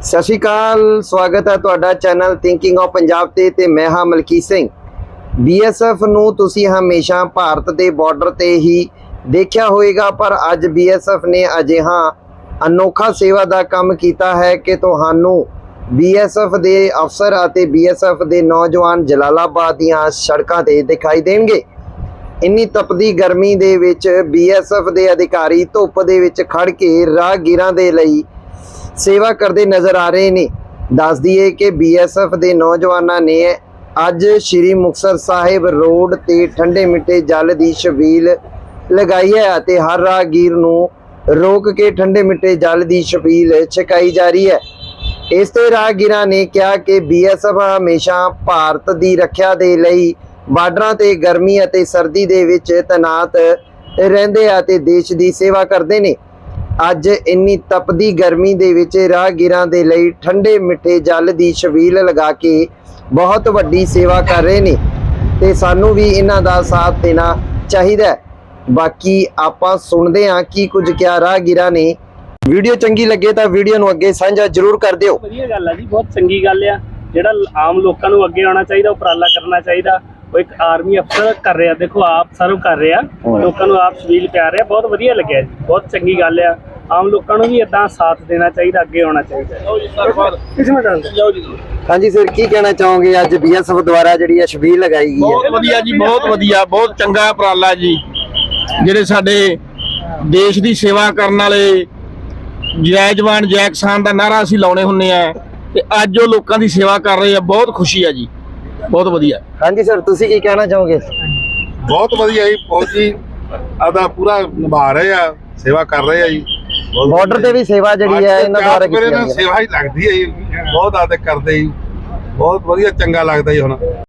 ਸਤਿ ਸ਼੍ਰੀ ਅਕਾਲ, ਸਵਾਗਤ ਹੈ ਤੁਹਾਡਾ ਚੈਨਲ ਥਿੰਕਿੰਗ ਆਫ ਪੰਜਾਬ ਤੇ ਤੇ ਮੈਂ ਹਾਂ ਮਲਕੀ ਸਿੰਘ। ਬੀਐਸਐਫ ਨੂੰ ਤੁਸੀਂ ਹਮੇਸ਼ਾ ਭਾਰਤ ਦੇ ਬਾਰਡਰ ਤੇ ਹੀ ਦੇਖਿਆ ਹੋਵੇਗਾ ਪਰ ਅੱਜ ਬੀਐਸਐਫ ਨੇ ਅਜਿਹਾ ਅਨੋਖਾ ਸੇਵਾ ਦਾ ਕੰਮ ਕੀਤਾ ਹੈ ਕਿ ਤੁਹਾਨੂੰ ਬੀਐਸਐਫ ਦੇ ਅਫਸਰ ਅਤੇ ਬੀਐਸਐਫ ਦੇ ਨੌਜਵਾਨ ਜਲਾਲਾਬਾਦ ਦੀਆਂ ਸੜਕਾਂ ਤੇ ਦਿਖਾਈ ਦੇਣਗੇ। ਇੰਨੀ ਤਪਦੀ ਗਰਮੀ ਦੇ ਵਿੱਚ ਬੀਐਸਐਫ ਦੇ ਅਧਿਕਾਰੀ ਧੁੱਪ ਦੇ ਵਿੱਚ ਖੜ ਕੇ ਰਾਹਗੀਰਾਂ ਦੇ ਲਈ ਸੇਵਾ ਕਰਦੇ ਨਜ਼ਰ ਆ ਰਹੇ ਨੇ। ਦੱਸ ਦਈਏ ਕਿ ਬੀਐਸਐਫ ਦੇ ਨੌਜਵਾਨਾਂ ਨੇ ਅੱਜ ਸ਼੍ਰੀ ਮੁਕਤਸਰ ਸਾਹਿਬ ਰੋਡ ਤੇ ਠੰਡੇ ਮਿੱਠੇ ਜਲ ਦੀ ਛਬੀਲ ਲਗਾਈ ਹੈ ਅਤੇ ਹਰ ਰਾਹਗੀਰ ਨੂੰ ਰੋਕ ਕੇ ਠੰਡੇ ਮਿੱਠੇ ਜਲ ਦੀ ਛਬੀਲ ਛਕਾਈ ਜਾ ਰਹੀ ਹੈ। ਇਸ ਤੇ ਰਾਹਗੀਰਾਂ ਨੇ ਕਿਹਾ ਕਿ ਬੀਐਸਐਫ ਹਮੇਸ਼ਾ ਭਾਰਤ ਦੀ ਰੱਖਿਆ ਦੇ ਲਈ ਬਾਰਡਰਾਂ ਤੇ ਗਰਮੀ ਅਤੇ ਸਰਦੀ ਦੇ ਵਿੱਚ ਤੈਨਾਤ ਰਹਿੰਦੇ ਆ ਤੇ ਦੇਸ਼ ਦੀ ਸੇਵਾ ਕਰਦੇ ਨੇ। ਅੱਜ ਇੰਨੀ ਤਪਦੀ ਗਰਮੀ ਦੇ ਵਿੱਚ ਰਾਹਗੀਰਾਂ ਦੇ ਲਈ ਠੰਡੇ ਮਿੱਠੇ ਜਲ ਦੀ ਛਬੀਲ ਲਗਾ ਕੇ ਬਹੁਤ ਵੱਡੀ ਸੇਵਾ ਕਰ ਰਹੇ ਨੇ ਤੇ ਸਾਨੂੰ ਵੀ ਇਹਨਾਂ ਦਾ ਸਾਥ ਦੇਣਾ ਚਾਹੀਦਾ। ਬਾਕੀ ਆਪਾਂ ਸੁਣਦੇ ਹਾਂ ਕੀ ਕੁਝ ਕਿਹਾ ਰਾਹਗੀਰਾਂ ਨੇ। ਵੀਡੀਓ ਚੰਗੀ ਲੱਗੇ ਤਾਂ ਵੀਡੀਓ ਨੂੰ ਅੱਗੇ ਸਾਂਝਾ ਜ਼ਰੂਰ ਕਰ ਦਿਓ। ਵਧੀਆ ਗੱਲ ਆ ਜੀ ਬਹੁਤ ਚੰਗੀ ਗੱਲ ਆ। ਜਿਹੜਾ ਆਮ ਲੋਕਾਂ ਨੂੰ ਅੱਗੇ ਆਉਣਾ ਚਾਹੀਦਾ ਉਪਰਾਲਾ ਕਰਨਾ ਚਾਹੀਦਾ ਉਹ ਇੱਕ ਆਰਮੀ ਅਫਸਰ ਕਰ ਰਿਹਾ ਦੇਖੋ ਆਪ ਸਰਵ ਕਰ ਰਿਹਾ। ਲੋਕਾਂ ਨੂੰ ਆਪ ਸ਼ਬੀਲ ਪਿਆ ਰਿਹਾ ਬਹੁਤ ਵਧੀਆ ਲੱਗਿਆ ਜੀ ਬਹੁਤ ਚੰਗੀ ਗੱਲ ਆ। ਆਮ ਲੋਕਾਂ ਨੂੰ ਵੀ ਇਦਾਂ ਸਾਥ ਦੇਣਾ ਚਾਹੀਦਾ ਅੱਗੇ ਆਉਣਾ ਚਾਹੀਦਾ ਕਿਸ ਮੈਂ ਜਾਣਦਾ ਹਾਂਜੀ ਸਰ ਕੀ ਕਹਿਣਾ ਚਾਹੋਗੇ? ਅੱਜ ਬੀਐਸਐਫ ਦੁਆਰਾ ਜਿਹੜੀ ਹੈ ਲਗਾਈ ਗਈ ਹੈ। ਬਹੁਤ ਵਧੀਆ ਜੀ ਬਹੁਤ ਵਧੀਆ ਬਹੁਤ ਚੰਗਾ ਉਪਰਾਲਾ ਜੀ। ਜਿਹੜੇ ਸਾਡੇ ਦੇਸ਼ ਦੀ ਸੇਵਾ ਕਰਨ ਵਾਲੇ ਜੈ ਜਵਾਨ ਜੈ ਕਿਸਾਨ ਦਾ ਨਾਰਾ ਅਸੀਂ ਲਾਉਣੇ ਹੁੰਨੇ ਆ ਤੇ ਅੱਜ ਉਹ ਲੋਕਾਂ ਦੀ ਸੇਵਾ ਕਰ ਰਹੇ ਆ ਬਹੁਤ ਖੁਸ਼ੀ ਆ ਜੀ। ਬਹੁਤ ਵਧੀਆ। ਹਾਂਜੀ ਸਰ ਤੁਸੀਂ ਕੀ ਕਹਿਣਾ ਚਾਹੋਗੇ? ਬਹੁਤ ਵਧੀਆ ਜੀ ਬਹੁਤ ਜੀ ਆਦਾ ਪੂਰਾ ਨਿਭਾ ਰਹੇ ਆ ਸੇਵਾ ਕਰ ਰਹੇ ਆ ਜੀ। ਬਾਰਡਰ ਤੇ ਵੀ ਸੇਵਾ ਜਿਹੜੀ ਹੈ ਇਹਨਾਂ ਦੁਆਰਾ ਕੀਤੀ ਜਾਂਦੀ ਹੈ। ਸੇਵਾ ਹੀ ਲੱਗਦੀ ਹੈ ਜੀ। ਬਹੁਤ ਆਦੇ ਕਰਦੇ ਜੀ। ਬਹੁਤ ਵਧੀਆ ਚੰਗਾ ਲੱਗਦਾ ਜੀ ਹੁਣ।